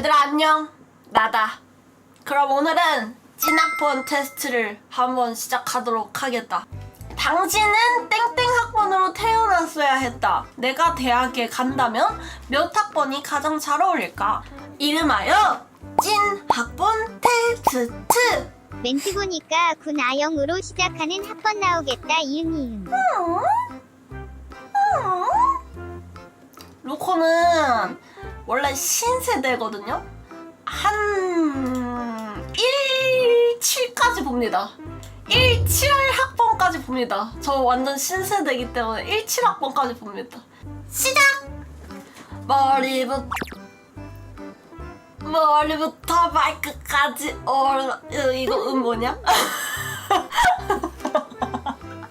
얘들아 안녕. 나다. 그럼 오늘은 찐학번 테스트를 한번 시작하도록 하겠다. 당신은 땡땡 학번으로 태어났어야 했다. 내가 대학에 간다면 몇 학번이 가장 잘 어울릴까? 이름하여 찐학번 테스트. 멘트 보니까 군 아영으로 시작하는 학번 나오겠다 이응 이응? 루코는 원래 신세대거든요. 한 17까지 봅니다. 17 학번까지 봅니다. 저 완전 신세대이기 때문에 17 학번까지 봅니다. 시작! 머리부터 머리부터 발끝까지 어 이거 음 뭐냐?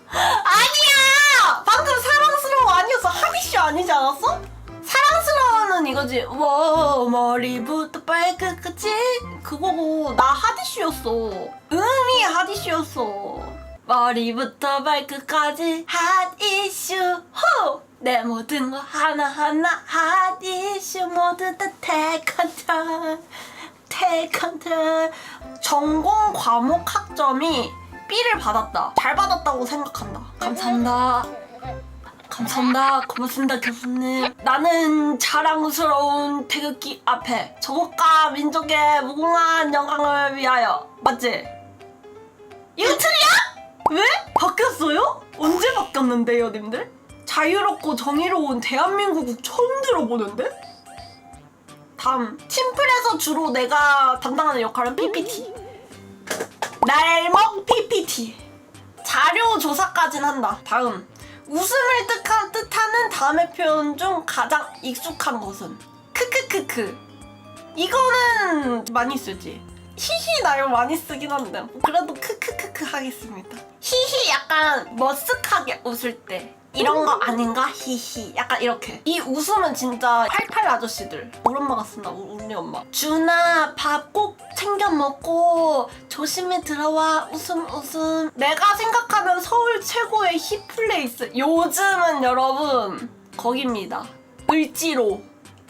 아니야! 방금 사랑스러워 아니었어. 하디쇼 아니지 않았어? 이거지. 와 머리부터 발끝까지 그거고 나 하디쇼였어. 음이 하디쇼였어. 머리부터 발끝까지 핫 이슈 호! 내 모든 거 하나하나 핫 이슈 모두 다 테이컨트롤 테이컨트롤 전공 과목 학점이 B를 받았다. 잘 받았다고 생각한다. 감사합니다. 감사합니다. 고맙습니다, 교수님. 나는 자랑스러운 태극기 앞에 조국과 민족의 무궁한 영광을 위하여. 맞지? 이거 틀이야? 왜? 바뀌었어요? 언제 바뀌었는데요, 님들? 자유롭고 정의로운 대한민국을 처음 들어보는데? 다음. 팀플에서 주로 내가 담당하는 역할은 PPT. 날먹 PPT. 자료 조사까진 한다. 다음. 웃음을 뜻하, 뜻하는 다음의 표현 중 가장 익숙한 것은 크크크크. 이거는 많이 쓰지. 히히 나 이거 많이 쓰긴 한데 그래도 크크크크 하겠습니다. 히히 약간 머쓱하게 웃을 때 이런 거 아닌가? 히히. 약간 이렇게. 이 웃음은 진짜 88 아저씨들. 우리 엄마가 쓴다. 우- 우리 엄마. 준아 밥 꼭 챙겨 먹고 조심히 들어와. 웃음 웃음. 내가 생각하는 서울 최고의 힙플레이스. 요즘은 여러분 거기입니다. 을지로.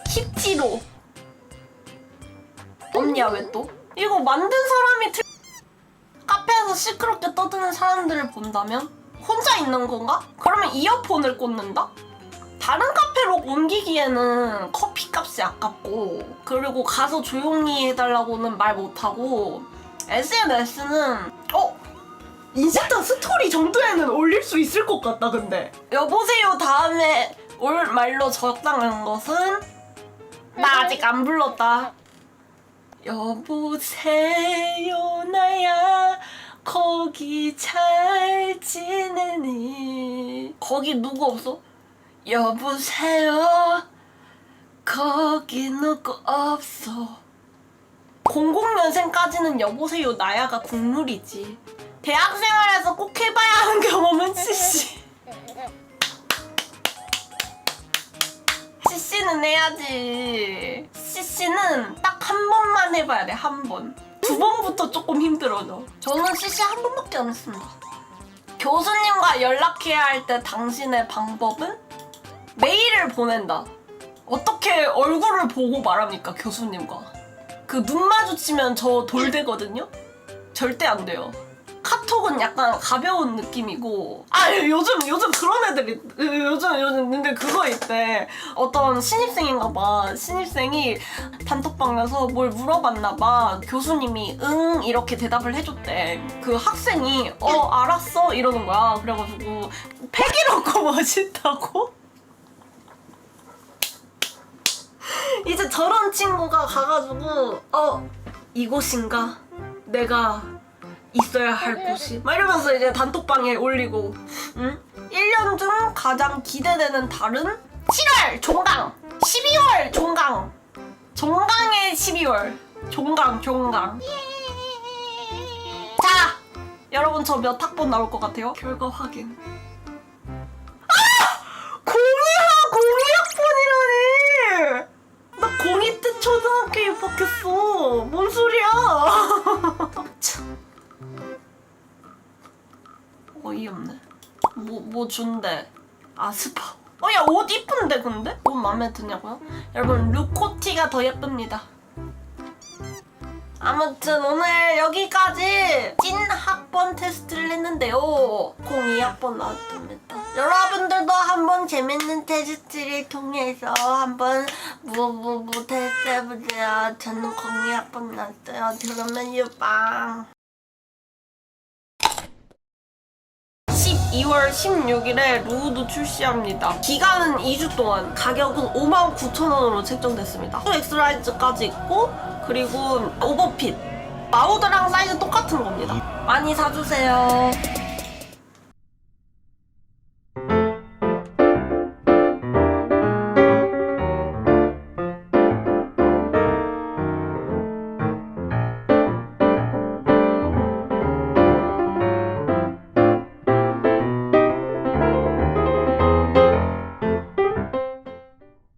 힙지로. 없냐 왜 또? 이거 만든 사람이 틀... 카페에서 시끄럽게 떠드는 사람들을 본다면 혼자 있는 건가? 그러면 이어폰을 꽂는다? 다른 카페로 옮기기에는 커피 값이 아깝고 그리고 가서 조용히 해달라고는 말 못하고 SNS는 어? 인스타 스토리 정도에는 올릴 수 있을 것 같다 근데 여보세요 다음에 올 말로 적당한 것은 나 아직 안 불렀다 여보세요 나야 거기 잘 지내니 거기 누구 없어? 여보세요 거기 누구 없어 00년생까지는 여보세요 나야가 국룰이지 대학생활에서 꼭 해봐야 하는 경험은 CC CC는 해야지. CC는 딱 한 번만 해봐야 돼, 한 번. 두 번부터 조금 힘들어져. 저는 CC 한 번밖에 안 했습니다. 교수님과 연락해야 할 때 당신의 방법은 메일을 보낸다. 어떻게 얼굴을 보고 말합니까, 교수님과? 그 눈 마주치면 저 돌 되거든요? 절대 안 돼요. 카톡은 약간 가벼운 느낌이고. 아 요즘 요즘 그런 애들이 요즘 요즘 근데 그거 있대. 어떤 신입생인가 봐. 신입생이 단톡방에서 뭘 물어봤나 봐. 교수님이 응 이렇게 대답을 해줬대. 그 학생이 어 알았어 이러는 거야. 그래가지고 패기롭고 멋있다고? 이제 저런 친구가 가가지고 어 이곳인가? 내가 있어야 할 곳이? 막 이러면서 이제 단톡방에 올리고. 응? 1년 중 가장 기대되는 달은? 7월 종강. 12월 종강. 종강의 12월. 종강 종강. 자 여러분 저 몇 학번 나올 것 같아요? 결과 확인. 아! 02학 02학번이라니 나 02때 초등학교 입학했어. 뭔 소리야 어이없네. 뭐, 뭐 준대. 아, 스파. 어, 야, 옷 이쁜데, 근데? 옷 마음에 드냐고요? 여러분, 루코티가 더 예쁩니다. 아무튼 오늘 여기까지 찐 학번 테스트를 했는데요. 02학번 나왔답니다. 여러분들도 한번 재밌는 테스트를 통해서 한번 뭐뭐뭐 테스트 해보세요. 저는 02학번 나왔어요. 그러면 유방. 12월 16일에 루우도 출시합니다. 기간은 2주 동안, 가격은 59,000원으로 책정됐습니다. 엑스라이즈까지 있고, 그리고 오버핏. 마우드랑 사이즈 똑같은 겁니다. 많이 사주세요.